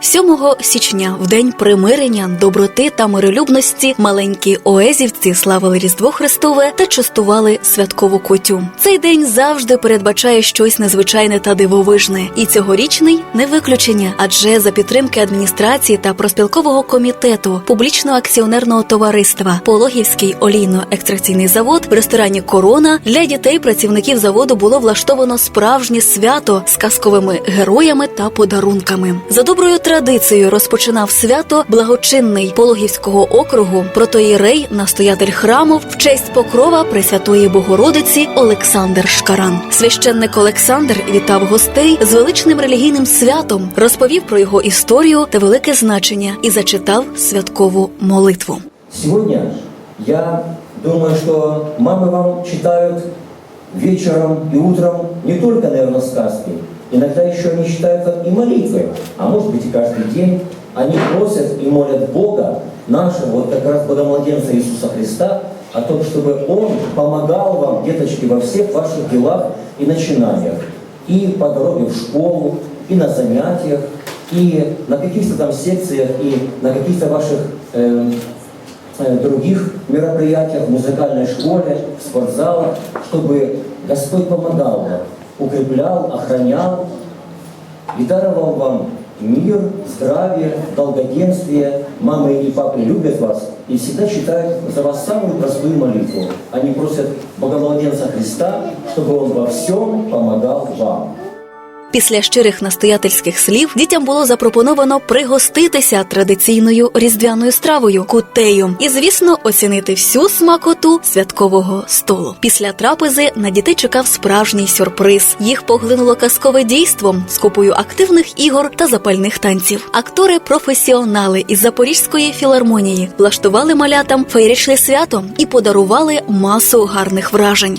7 січня, в день примирення, доброти та миролюбності, маленькі оезівці славили Різдво Христове та частували святкову кутю. Цей день завжди передбачає щось незвичайне та дивовижне, і цьогорічний не виключення, адже за підтримки адміністрації та проспілкового комітету публічного акціонерного товариства Пологівський олійно-екстракційний завод в ресторані Корона для дітей працівників заводу було влаштовано справжнє свято з казковими героями та подарунками. За доброю традицією розпочинав свято благочинний Пологівського округу протоїрей, настоятель храму в честь покрова Пресвятої Богородиці Олександр Шкаран. Священник Олександр вітав гостей з величним релігійним святом, розповів про його історію та велике значення і зачитав святкову молитву. Сегодня я думаю, что мамы вам читают вечером и утром не только, наверное, сказки. Иногда еще они читают вам и молитвы, а может быть и каждый день. Они просят и молят Бога, нашего, вот как раз Богомладенца Иисуса Христа, о том, чтобы Он помогал вам, деточки, во всех ваших делах и начинаниях. И по дороге в школу, и на занятиях, и на каких-то там секциях, и на каких-то ваших эм, э, других мероприятиях, в музыкальной школе, в спортзалах, чтобы Господь помогал вам, укреплял, охранял и даровал вам мир, здравие, долгоденствие. Мамы и папы любят вас и всегда читают за вас самую простую молитву. Они просят Богомладенца Христа, чтобы Он во всем помогал. Після щирих настоятельських слів дітям було запропоновано пригоститися традиційною різдвяною стравою кутею і, звісно, оцінити всю смакоту святкового столу. Після трапези на дітей чекав справжній сюрприз. Їх поглинуло казкове дійство з купою активних ігор та запальних танців. Актори професіонали із Запорізької філармонії влаштували малятам феєричне свято і подарували масу гарних вражень.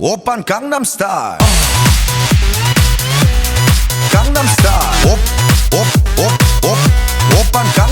오빤 강남스타일 강남스타일 옵옵옵옵 오빤 강남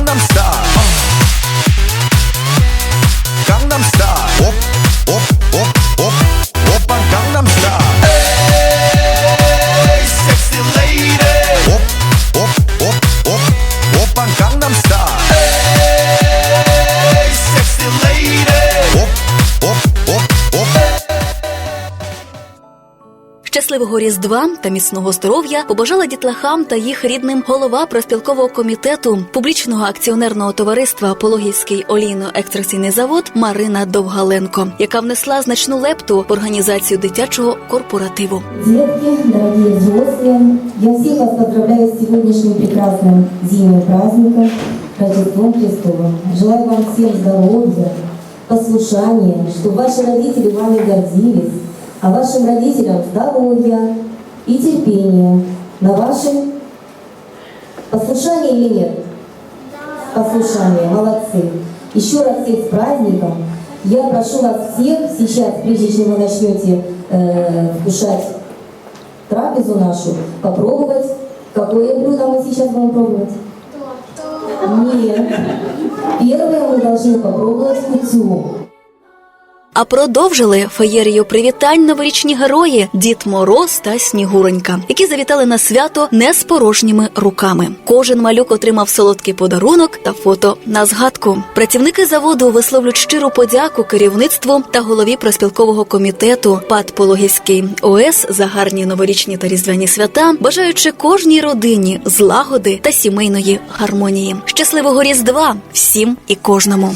Щасливого різдва та міцного здоров'я побажала дітлахам та їх рідним голова проспілкового комітету публічного акціонерного товариства Пологівський олійно-екстракційний завод Марина Довгаленко, яка внесла значну лепту в організацію дитячого корпоративу. Детки, дорогие взрослые, я всех вас поздравляю с сегодняшним прекрасным зимним праздником, Рождеством Христовым. Желаю вам всем здоровья, послушания, чтобы ваши родители вами гордились, А вашим родителям здоровья и терпения на ваше послушание или нет? Послушание, молодцы. Еще раз всех с праздником. Я прошу вас всех сейчас, прежде чем вы начнете э, вкушать трапезу нашу, попробовать. Какое блюдо мы сейчас будем пробовать? Нет. Первое мы должны попробовать кутю. А продовжили феєрію привітань новорічні герої Дід Мороз та Снігуронька, які завітали на свято не з порожніми руками. Кожен малюк отримав солодкий подарунок та фото на згадку. Працівники заводу висловлюють щиру подяку керівництву та голові проспілкового комітету ПАД Пологівський ОС за гарні новорічні та різдвяні свята, бажаючи кожній родині злагоди та сімейної гармонії. Щасливого різдва всім і кожному.